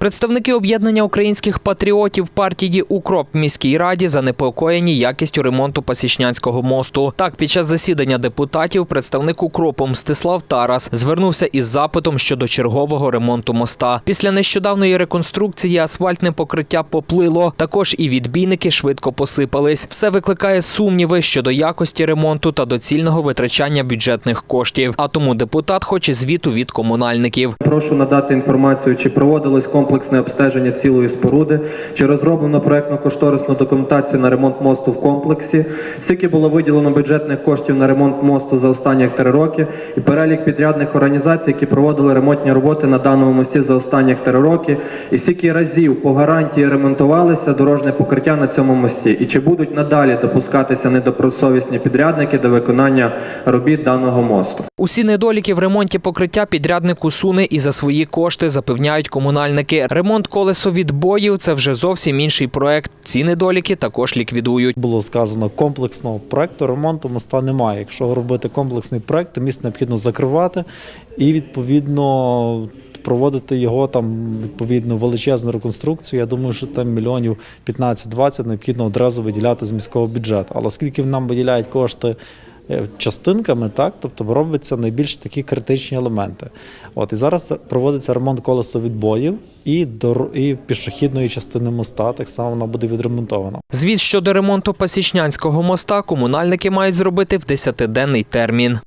Представники об'єднання українських патріотів партії Укроп в міській раді занепокоєні якістю ремонту Пасічнянського мосту. Так, під час засідання депутатів представник Укропу Мстислав Тарас звернувся із запитом щодо чергового ремонту моста. Після нещодавної реконструкції асфальтне покриття поплило. Також і відбійники швидко посипались. Все викликає сумніви щодо якості ремонту та доцільного витрачання бюджетних коштів. А тому депутат хоче звіту від комунальників. Прошу надати інформацію, чи проводилось комплексне обстеження цілої споруди, чи розроблено проектно-кошторисну документацію на ремонт мосту в комплексі, скільки було виділено бюджетних коштів на ремонт мосту за останні три роки, і перелік підрядних організацій, які проводили ремонтні роботи на даному мості за останні три роки, і скільки разів по гарантії ремонтувалися дорожнє покриття на цьому мості, і чи будуть надалі допускатися недобросовісні підрядники до виконання робіт даного мосту. Усі недоліки в ремонті покриття підрядник усуне і за свої кошти запевняють комунальники. Ремонт колесовідбоїв – це вже зовсім інший проект. Ці недоліки також ліквідують. Було сказано комплексного проекту ремонту моста немає. Якщо робити комплексний проект, то міст необхідно закривати і відповідно. Проводити його там відповідно величезну реконструкцію. Я думаю, що там мільйонів 15-20 необхідно одразу виділяти з міського бюджету. Але оскільки нам виділяють кошти частинками, так тобто робляться найбільш такі критичні елементи. От і зараз проводиться ремонт колесовідбоїв і дор... і пішохідної частини моста. Так само вона буде відремонтована. Звіт щодо ремонту Пасічнянського моста комунальники мають зробити в 10-денний термін.